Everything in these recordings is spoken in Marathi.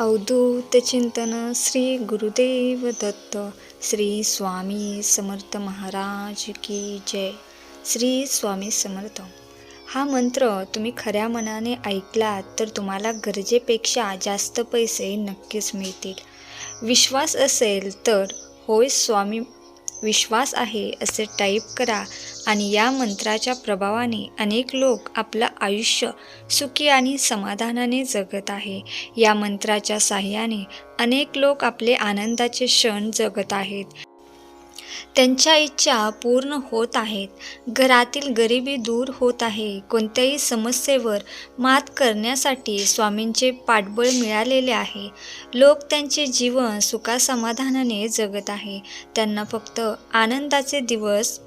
अवधूत चिंतन श्री गुरुदेव दत्त श्री स्वामी समर्थ महाराज की जय. श्री स्वामी समर्थ. हा मंत्र तुम्ही खऱ्या मनाने ऐकलात तर तुम्हाला गरजेपेक्षा जास्त पैसे नक्कीच मिळतील. विश्वास असेल तर होय स्वामी विश्वास आहे असे टाईप करा आणि या मंत्राच्या प्रभावाने अनेक लोक आपलं आयुष्य सुखी आणि समाधानाने जगत आहे. या मंत्राच्या साह्याने अनेक लोक आपले आनंदाचे क्षण जगत आहेत. त्यांच्या इच्छा पूर्ण होत आहेत. घरातील गरिबी दूर होत आहे. कोणत्याही समस्येवर मात करण्यासाठी स्वामींचे पाठबळ मिळालेले आहे. लोक त्यांचे जीवन सुखासमाधानाने जगत आहे. त्यांना फक्त आनंदाचे दिवस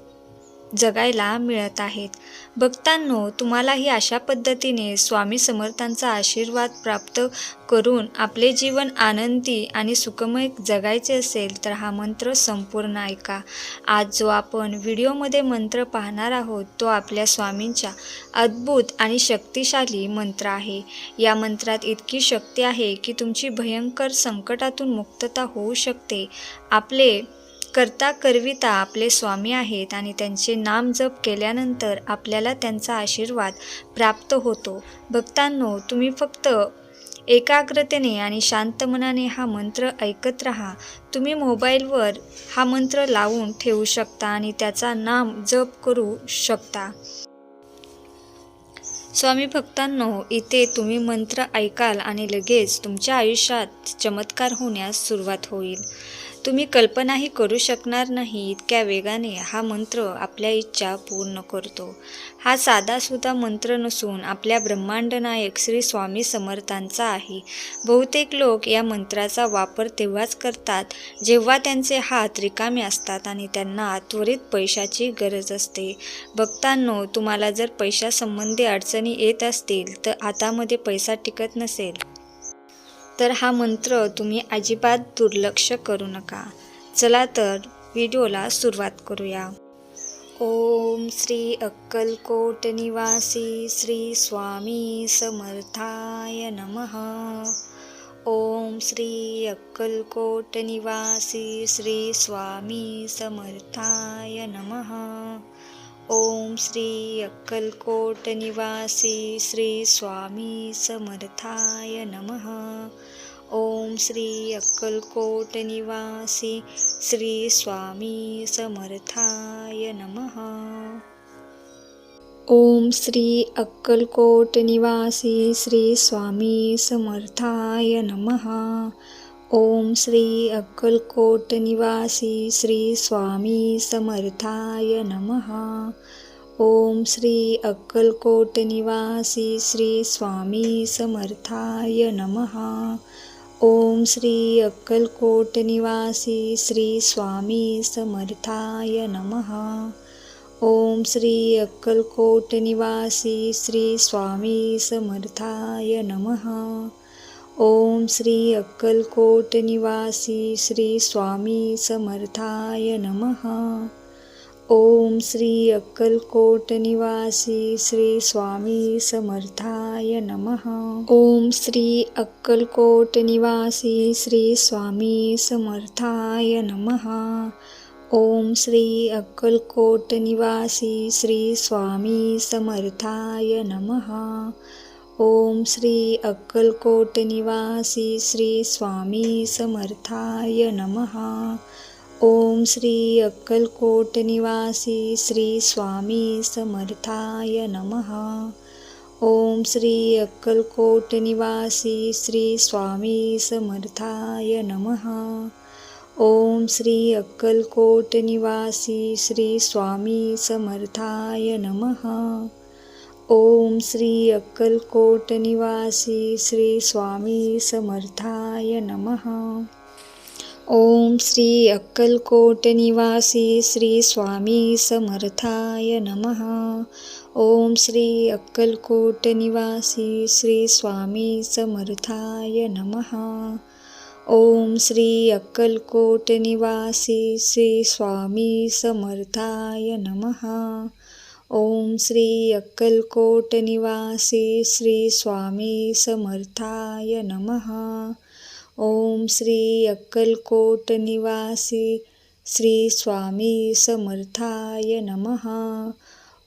जगायला मिळत आहेत. भक्तांनो तुम्हालाही अशा पद्धतीने स्वामी समर्थांचा आशीर्वाद प्राप्त करून आपले जीवन आनंदी आणि सुखमय जगायचे असेल तर हा मंत्र संपूर्ण ऐका. आज जो आपण व्हिडिओमध्ये मंत्र पाहणार आहोत तो आपल्या स्वामींच्या अद्भुत आणि शक्तिशाली मंत्र आहे. या मंत्रात इतकी शक्ती आहे की तुमची भयंकर संकटातून मुक्तता होऊ शकते. आपले करता करविता आपले स्वामी आहेत आणि त्यांचे नाम जप केल्यानंतर आपल्याला त्यांचा आशीर्वाद प्राप्त होतो. भक्तांनो तुम्ही फक्त एकाग्रतेने आणि शांत मनाने हा मंत्र ऐकत राहा. तुम्ही मोबाईलवर हा मंत्र लावून ठेवू शकता आणि त्याचा नाम जप करू शकता. स्वामी भक्तांनो इथे तुम्ही मंत्र ऐकाल आणि लगेच तुमच्या आयुष्यात चमत्कार होण्यास सुरुवात होईल. तुम्ही कल्पनाही करू शकणार नाही इतक्या वेगाने हा मंत्र आपल्या इच्छा पूर्ण करतो. हा साधासुद्धा मंत्र नसून आपल्या ब्रह्मांड नायक श्री स्वामी समर्थांचा आहे. बहुतेक लोक या मंत्राचा वापर तेव्हाच करतात जेव्हा त्यांचे हात रिकामे असतात आणि त्यांना त्वरित पैशाची गरज असते. भक्तांनो तुम्हाला जर पैशासंबंधी अडचणी येत असतील तर हातामध्ये पैसा टिकत नसेल. तर हा मंत्र तुम्ही अजिबात दुर्लक्ष करू नका. चला तर व्हिडिओला सुरुवात करूया. ओम श्री अक्कलकोट निवासी श्री स्वामी समर्थाय नमः. ओम श्री अक्कलकोट निवासी श्री स्वामी समर्थाय नमः. ओम श्री अक्कलकोट निवासी श्री स्वामी समर्थाय नमः. ओम श्री अक्कलकोट निवासी श्री स्वामी समर्थाय नमः. ओम श्री अक्कलकोट निवासी श्री स्वामी समर्थाय नमः. ओम श्री अक्कलकोट निवासी श्री स्वामी समर्थाय नमः। ओम श्री अक्कलकोट निवासी श्री स्वामी समर्थाय नमः। ओम श्री अक्कलकोट निवासी श्री स्वामी समर्थाय नमः। ओम श्री अक्कलकोट निवासी श्री स्वामी समर्थाय नमः। ओम श्री अक्कलकोट निवासी श्री स्वामी समर्थाय नमः. ओम श्री अक्कलकोट निवासी श्री स्वामी समर्थाय नमः. ओम श्री अक्कलकोट निवासी श्री स्वामी समर्थाय नमः. ओम श्री अक्कलकोट निवासी श्री स्वामी समर्थाय नमः. ओम श्री अक्कलकोट निवासी श्री स्वामी समर्थाय नमः। ओम श्री अक्कलकोट निवासी श्री स्वामी समर्थाय नमः। ओम श्री अक्कलकोट निवासी श्री स्वामी समर्थाय नमः। ओम श्री अक्कलकोट निवासी श्री स्वामी समर्थाय नमः। ओम श्री अक्कलकोट निवासी श्री स्वामी समर्थाय नमः. ओम श्री अक्कलकोट निवासी श्री स्वामी समर्थाय नमः. ओम श्री अक्कलकोट निवासी श्री स्वामी समर्थाय नमः. ओम श्री अक्कलकोट निवासी श्री स्वामी समर्थाय नमः. ओम श्री अक्कलकोट निवासी श्री स्वामी समर्थाय नमः। ओम श्री अक्कलकोट निवासी श्री स्वामी समर्थाय नमः।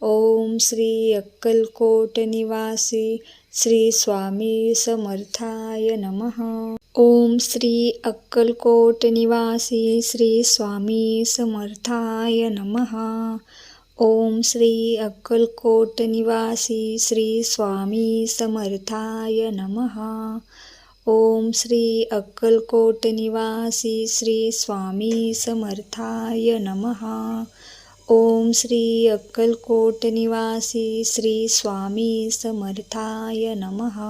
ओम श्री अक्कलकोट निवासी श्री स्वामी समर्थाय नमः। ओम श्री अक्कलकोट निवासी श्री स्वामी समर्थाय नमः। ओम श्री अक्कलकोट निवासी श्री स्वामी समर्थाय नमः। ओम श्री अक्कलकोट निवासी श्री स्वामी समर्थाय नमः। ओम श्री अक्कलकोट निवासी श्री स्वामी समर्थाय नमः।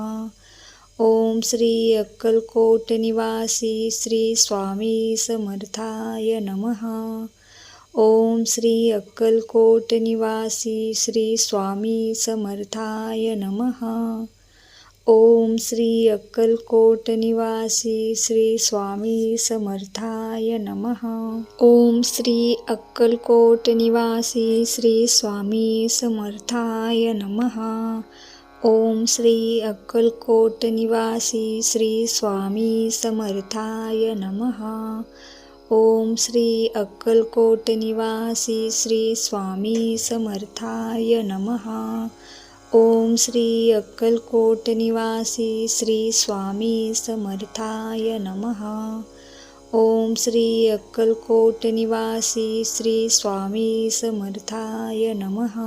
ओम श्री अक्कलकोट निवासी श्री स्वामी समर्थाय नमः। ओम श्री अक्कलकोट निवासी श्री स्वामी समर्थाय नमः। ओम श्री अक्कलकोट निवासी श्री स्वामी समर्थाय नमः। ओम श्री अक्कलकोट निवासी श्री स्वामी समर्थाय नमः। ओम श्री अक्कलकोट निवासी श्री स्वामी समर्थाय नमः। ओम श्री अक्कलकोट निवासी श्री स्वामी समर्थाय नमः। ओम श्री अक्कलकोट निवासी श्री स्वामी समर्थाय नमः। ओम श्री अक्कलकोट निवासी श्री स्वामी समर्थाय नमः।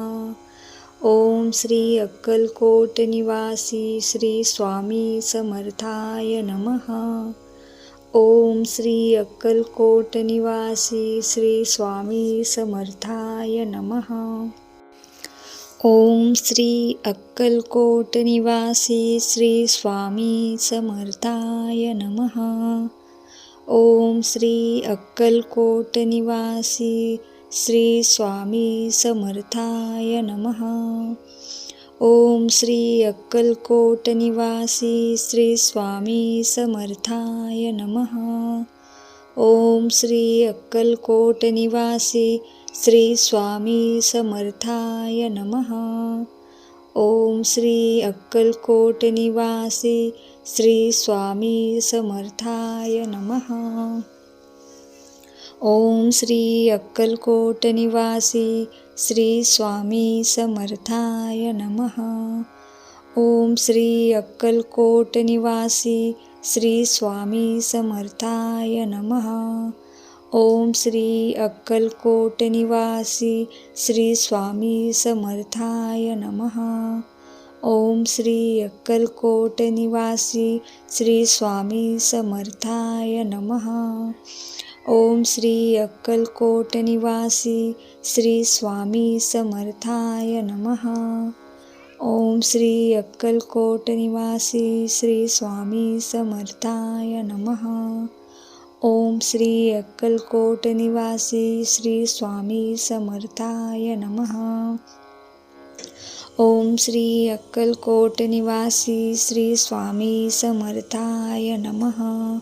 ओम श्री अक्कलकोट निवासी श्री स्वामी समर्थाय नमः। ओम श्री अक्कलकोट निवासी श्री स्वामी समर्थाय नमः. ओम श्री अक्कलकोट निवासी श्री स्वामी समर्थाय नमः. ओम श्री अक्कलकोट निवासी श्री स्वामी समर्थाय नमः. ओम श्री अक्कलकोट निवासी श्री स्वामी समर्थाय नमः। ओम श्री अक्कलकोट निवासी श्री स्वामी समर्थाय नमः। ओम श्री अक्कलकोट निवासी श्री स्वामी समर्थाय नमः। ओम श्री अक्कलकोट निवासी श्री स्वामी समर्थाय नमः. ओम श्री अक्कलकोट निवासी श्री स्वामी समर्थाय नमः. ओम श्री अक्कलकोट निवासी श्री स्वामी समर्थाय नमः. ओम श्री अक्कलकोट निवासी श्री स्वामी समर्थाय नमः. ओम श्री अक्कलकोट निवासी श्री स्वामी समर्थाय नमः. ओम श्री अक्कलकोट निवासी श्री स्वामी समर्थाय नमः. ओम श्री अक्कलकोट निवासी श्री स्वामी समर्थाय नमः. ओम श्री अक्कलकोट निवासी श्री स्वामी समर्थाय नमः.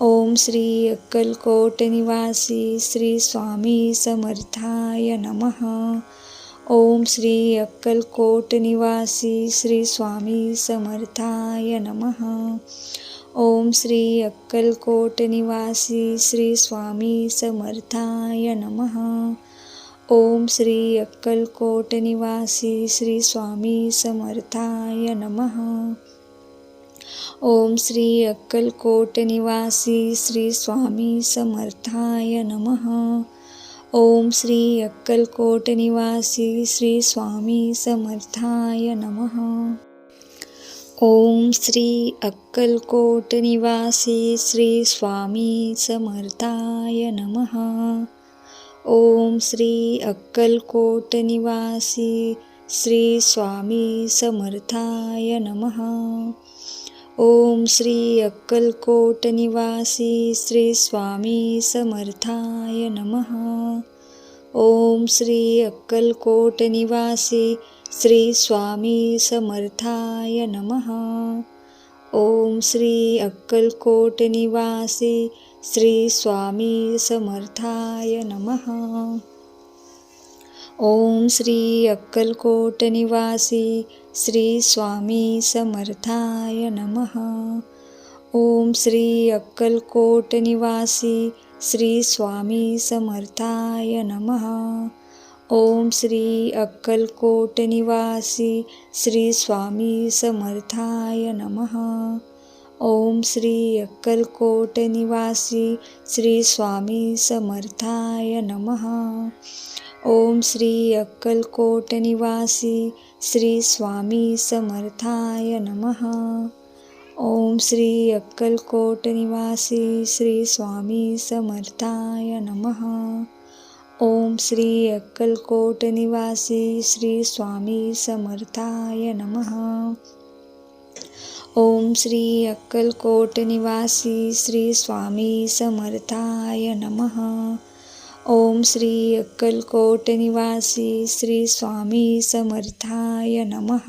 ओम श्री अक्कलकोट निवासी श्री स्वामी समर्थाय नमः. ओम श्री अक्कलकोट निवासी श्री स्वामी समर्थाय नमः. ओम श्री अक्कलकोट निवासी श्री स्वामी समर्थाय नमः. ओम श्री अक्कलकोट निवासी श्री स्वामी समर्थाय नमः. ओम श्री अक्कलकोट निवासी श्री स्वामी समर्थाय नमः। ओम श्री अक्कलकोट निवासी श्री स्वामी समर्थाय नमः। ओम श्री अक्कलकोट निवासी श्री स्वामी समर्थाय नमः। ओम श्री अक्कलकोट निवासी श्री स्वामी समर्थाय नमः। ओम श्री अक्कलकोट निवासी श्री स्वामी समर्थाय नमः। ओम श्री अक्कलकोट निवासी श्री स्वामी समर्थाय नमः। ओम श्री अक्कलकोट निवासी श्री स्वामी समर्थाय नमः। ओम श्री अक्कलकोट निवासी श्री स्वामी समर्थाय नमः. ओम श्री अक्कलकोट निवासी श्री स्वामी समर्थाय नमः. ओम श्री अक्कलकोट निवासी श्री स्वामी समर्थाय नमः. ओम श्री अक्कलकोट निवासी श्री स्वामी समर्थाय नमः. ओम श्री अक्कलकोट निवासी श्री स्वामी समर्थाय नमः. ओम श्री अक्कलकोट निवासी श्री स्वामी समर्थाय नमः. ओम श्री अक्कलकोट निवासी श्री स्वामी समर्थाय नमः. ओम श्री अक्कलकोट निवासी श्री स्वामी समर्थाय नमः. ओम श्री अक्कलकोट निवासी श्री स्वामी समर्थाय नमः।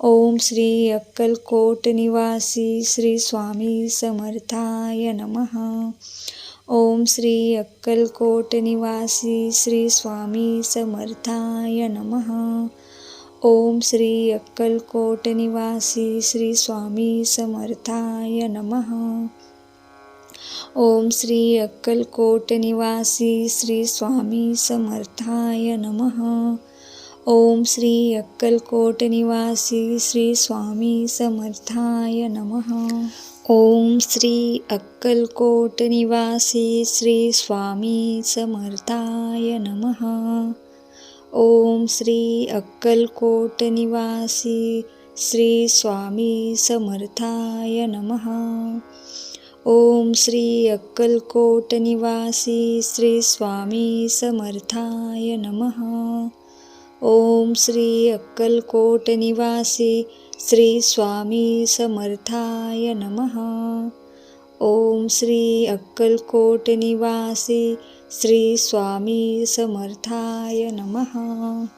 ओम श्री अक्कलकोट निवासी श्री स्वामी समर्थाय नमः। ओम श्री अक्कलकोट निवासी श्री स्वामी समर्थाय नमः। ओम श्री अक्कलकोट निवासी श्री स्वामी समर्थाय नमः। ओम श्री अक्कलकोट निवासी श्री स्वामी समर्थाय नमः। ओम श्री अक्कलकोट निवासी श्री स्वामी समर्थाय नमः। ओम श्री अक्कलकोट निवासी श्री स्वामी समर्थाय नमः। ओम श्री अक्कलकोट निवासी श्री स्वामी समर्थाय नमः। ओम श्री अक्कलकोट निवासी श्री स्वामी समर्थाय नमः. ओम श्री अक्कलकोट निवासी श्री स्वामी समर्थाय नमः. ओम श्री अक्कलकोट निवासी श्री स्वामी समर्थाय नमः.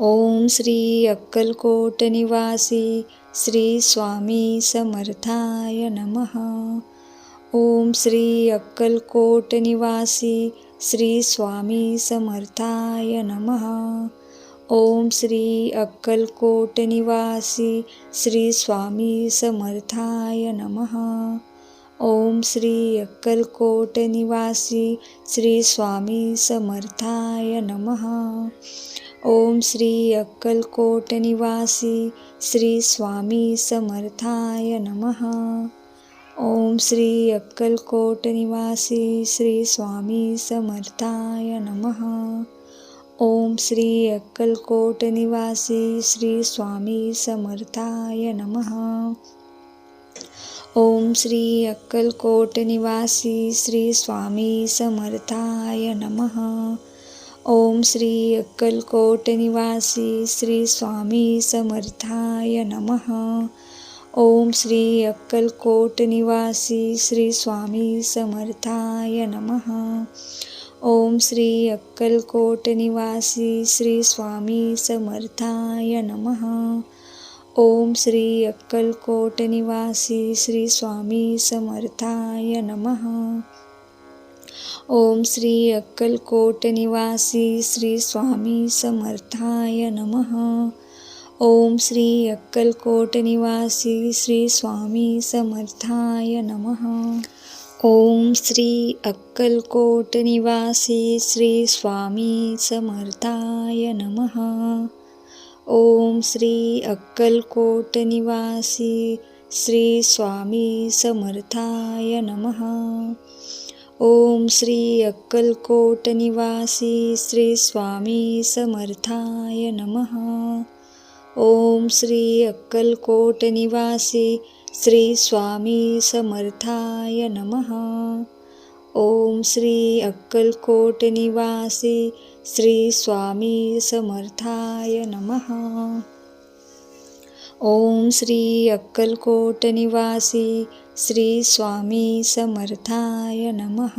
ओम श्री अक्कलकोट निवासी श्री स्वामी समर्थाय नमः. ओम श्री अक्कलकोट निवासी श्री स्वामी समर्थाय नमः. ओम श्री अक्कलकोट निवासी श्री स्वामी समर्थाय नमः. ओम श्री अक्कलकोट निवासी श्री स्वामी समर्थाय नमः. ओम श्री अक्कलकोट निवासी श्री स्वामी समर्थाय नमः। ओम श्री अक्कलकोट निवासी श्री स्वामी समर्थाय नमः। ओम श्री अक्कलकोट निवासी श्री स्वामी समर्थाय नमः। ओम श्री अक्कलकोट निवासी श्री स्वामी समर्थाय नमः। ओम श्री अक्कलकोट निवासी श्री स्वामी समर्थाय नमः. ओम श्री अक्कलकोट निवासी श्री स्वामी समर्थाय नमः. ओम श्री अक्कलकोट निवासी श्री स्वामी समर्थाय नमः. ओम श्री अक्कलकोट निवासी श्री स्वामी समर्थाय नमः. ओम श्री अक्कलकोट निवासी श्री स्वामी समर्थाय नमः। ओम श्री अक्कलकोट निवासी श्री स्वामी समर्थाय नमः। ओम श्री अक्कलकोट निवासी श्री स्वामी समर्थाय नमः। ओम श्री अक्कलकोट निवासी श्री स्वामी समर्थाय नमः। ओम श्री अक्कलकोट निवासी श्री स्वामी समर्थाय नमः। ओम श्री अक्कलकोट निवासी श्री स्वामी समर्थाय नमः। ओम श्री अक्कलकोट निवासी श्री स्वामी समर्थाय नमः। ओम श्री अक्कलकोट निवासी श्री स्वामी समर्थाय नमः.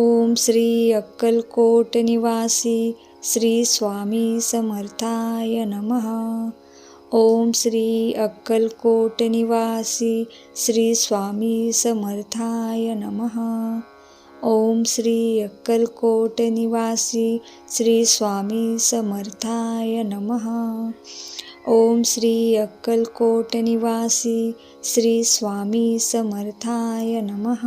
ओम श्री अक्कलकोट निवासी श्री स्वामी समर्थाय नमः. ओम श्री अक्कलकोट निवासी श्री स्वामी समर्थाय नमः. ओम श्री अक्कलकोट निवासी श्री स्वामी समर्थाय नमः. ओम श्री अक्कलकोट निवासी श्री स्वामी समर्थाय नमः.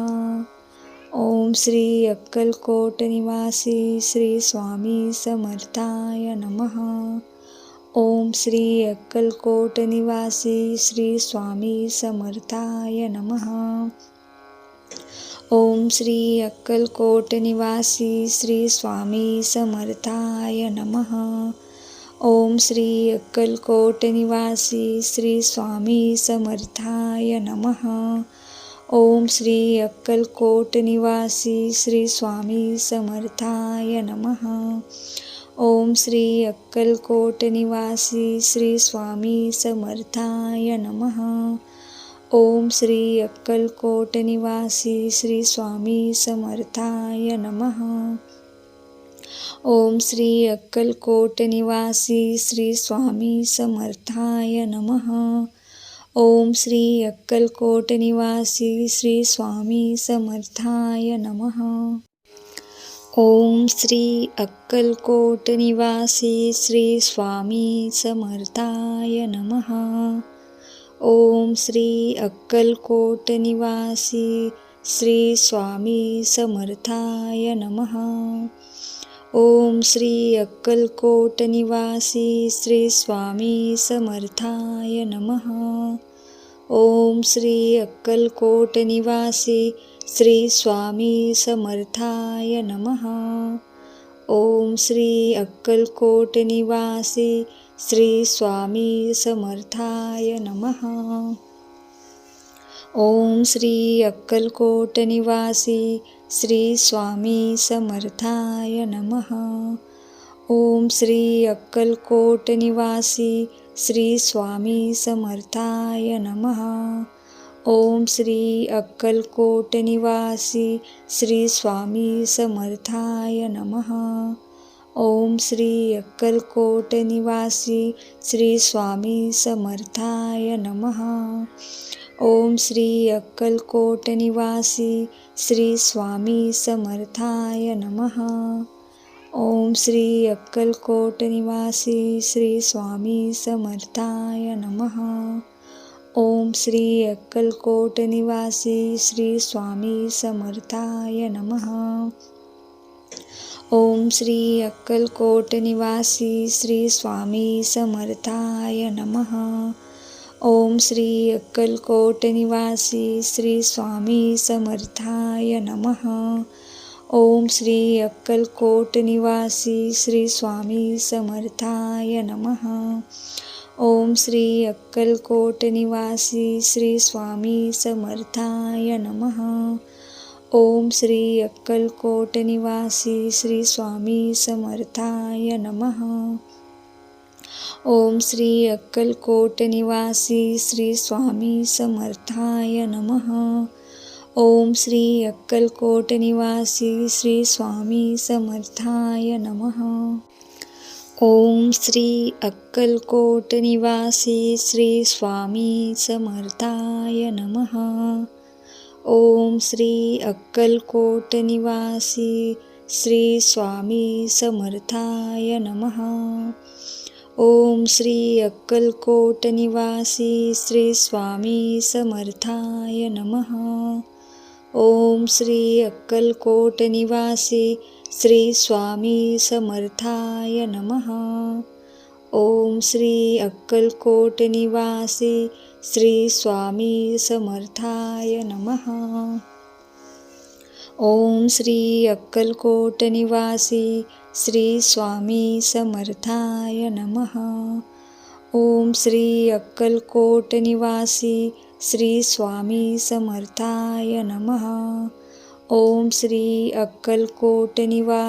ओम श्री अक्कलकोट निवासी श्री स्वामी समर्थाय नमः. ओम श्री अक्कलकोट निवासी श्री स्वामी समर्थाय नमः. ओम श्री अक्कलकोट निवासी श्री स्वामी समर्थाय नमः. ओम श्री अक्कलकोट निवासी श्री स्वामी समर्थाय नमः. ओम श्री अक्कलकोट निवासी श्री स्वामी समर्थाय नमः. ओम श्री अक्कलकोट निवासी श्री स्वामी समर्थाय नमः. ओम श्री अक्कलकोट निवासी श्री स्वामी समर्थाय नमः. ओम श्री अक्कलकोट निवासी श्री स्वामी समर्थाय नमः. ओम श्री अक्कलकोट निवासी श्री स्वामी समर्थाय नमः. ओम श्री अक्कलकोट निवासी श्री स्वामी समर्थाय नमः. ओम श्री अक्कलकोट निवासी श्री स्वामी समर्थाय नमः. ओम श्री अक्कलकोट निवासी श्री स्वामी समर्थाय नमः. ओम श्री अक्कलकोट निवासी श्री स्वामी समर्थाय नमः. ओम श्री अक्कलकोट निवासी श्री स्वामी समर्थाय नमः. ओम श्री अक्कलकोट निवासी श्री स्वामी समर्थाय नमः. ओम श्री अक्कलकोट निवासी श्री स्वामी समर्थाय नमः. ओम श्री अक्कलकोट निवासी श्री स्वामी समर्थाय नमः. ओम श्री अक्कलकोट निवासी श्री स्वामी समर्थाय नमः. ओम श्री अक्कलकोट निवासी श्री स्वामी समर्थाय नमः. ओम श्री अक्कलकोट निवासी श्री स्वामी समर्थाय नमः. ओम श्री अक्कलकोट निवासी श्री स्वामी समर्थाय नमः. ओम श्री अक्कलकोट निवासी श्री स्वामी समर्थाय नमः. ओम श्री अक्कलकोट निवासी श्री स्वामी समर्थाय नमः. ओम श्री अक्कलकोट निवासी श्री स्वामी समर्थाय नमः. ओम श्री अक्कलकोट निवासी श्री स्वामी समर्थाय नमः. ओम श्री अक्कलकोट निवासी श्री स्वामी समर्थाय नमः. ओम श्री अक्कलकोट निवासी श्री स्वामी समर्थाय नमः. ओम श्री अक्कलकोट निवासी श्री स्वामी समर्थाय नमः. ओम श्री अक्कलकोट निवासी श्री स्वामी समर्थाय नमः. ओम श्री अक्कलकोट निवासी श्री स्वामी समर्थाय नमः. ओम श्री अक्कलकोट निवासी श्री स्वामी समर्थाय नमः। ओम श्री अक्कलकोट निवासी श्री स्वामी समर्थाय नमः। ओम श्री अक्कलकोट निवासी श्री स्वामी समर्थाय नमः। ओम श्री अक्कलकोट निवासी श्री स्वामी समर्थाय नमः. ओम श्री अक्कलकोट निवासी श्री स्वामी समर्थाय नमः. ओम श्री अक्कलकोट निवासी